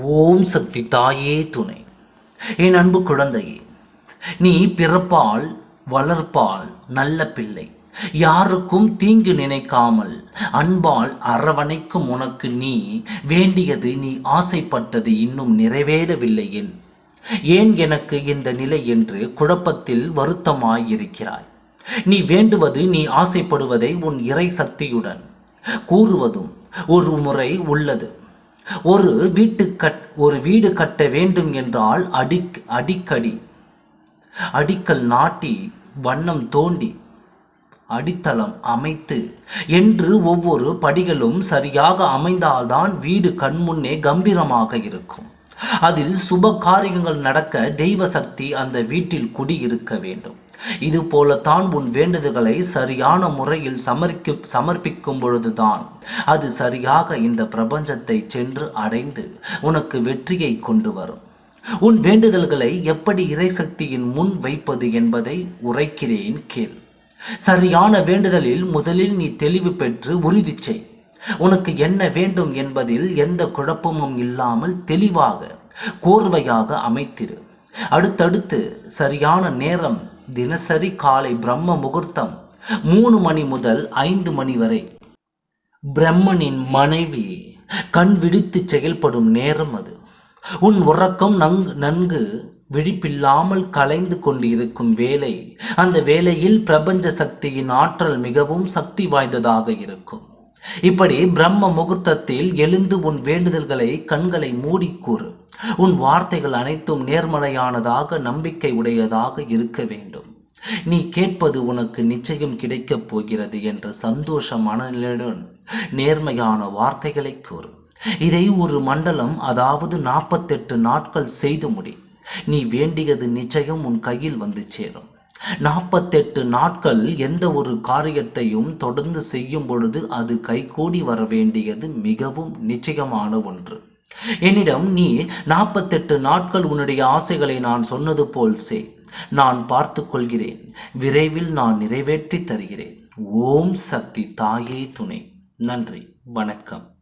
ஓம் சக்தி தாயே துணை. என் அன்பு குழந்தையே நீ பிறப்பால் வளர்ப்பால் நல்ல பிள்ளை. யாருக்கும் தீங்கு நினைக்காமல் அன்பால் அரவணைக்கும் உனக்கு நீ வேண்டியது நீ ஆசைப்பட்டது இன்னும் நிறைவேறவில்லை என். ஏன் எனக்கு இந்த நிலை என்று குழப்பத்தில் வருத்தமாயிருக்கிறாய். நீ வேண்டுவது நீ ஆசைப்படுவதை உன் இறை சக்தியுடன் கூறுவதும் ஒரு முறை உள்ளது. ஒரு வீட்டு கட் ஒரு வீடு கட்ட வேண்டும் என்றால் அடி அடிக்கடி அடிக்கல் நாட்டி வண்ணம் தோண்டி அடித்தளம் அமைத்து என்று ஒவ்வொரு படிகளும் சரியாக அமைந்தால்தான் வீடு கண்முன்னே கம்பீரமாக இருக்கும். அதில் சுப காரியங்கள் நடக்க தெய்வ சக்தி அந்த வீட்டில் குடியிருக்க வேண்டும். இது போலத்தான் உன் வேண்டுதல்களை சரியான முறையில் சமர்ப்பி சமர்ப்பிக்கும் பொழுதுதான் அது சரியாக இந்த பிரபஞ்சத்தை சென்று அடைந்து உனக்கு வெற்றியை கொண்டு வரும். உன் வேண்டுதல்களை எப்படி இறை சக்தியின் முன் வைப்பது என்பதை உரைக்கிறேன் கேள். சரியான வேண்டுதலில் முதலில் நீ தெளிவு பெற்று உறுதி செய். உனக்கு என்ன வேண்டும் என்பதில் எந்த குழப்பமும் இல்லாமல் தெளிவாக கோர்வையாக அமைத்திரு. அடுத்தடுத்து சரியான நேரம் தினசரி காலை பிரம்ம முகூர்த்தம் மூணு மணி முதல் ஐந்து மணி வரை. பிரம்மனின் மனைவி கண் விழித்து செயல்படும் நேரம் அது. உன் உறக்கம் நன்கு நன்கு விழிப்பில்லாமல் கலைந்து கொண்டிருக்கும் வேலை அந்த வேளையில் பிரபஞ்ச சக்தியின் ஆற்றல் மிகவும் சக்தி வாய்ந்ததாக இருக்கும். இப்படி பிரம்ம முகூர்த்தத்தில் எழுந்து உன் வேண்டுதல்களை கண்களை மூடிக்கூறு. உன் வார்த்தைகள் அனைத்தும் நேர்மறையானதாக நம்பிக்கை உடையதாக இருக்க வேண்டும். நீ கேட்பது உனக்கு நிச்சயம் கிடைக்கப் போகிறது என்ற சந்தோஷ மனநிலையுடன் நேர்மையான வார்த்தைகளை கூறு. இதை ஒரு மண்டலம் அதாவது நாற்பத்தெட்டு நாட்கள் செய்து முடி. நீ வேண்டியது நிச்சயம் உன் கையில் வந்து சேரும். நாற்பத்தெட்டு நாட்கள் எந்த ஒரு காரியத்தையும் தொடர்ந்து செய்யும் பொழுது அது கைகூடி வர வேண்டியது மிகவும் நிச்சயமான ஒன்று. என்னிடம் நீ நாற்பத்தெட்டு நாட்கள் உன்னுடைய ஆசைகளை நான் சொன்னது போல் செய். நான் பார்த்து கொள்கிறேன். விரைவில் நான் நிறைவேற்றி தருகிறேன். ஓம் சக்தி தாயே துணை. நன்றி. வணக்கம்.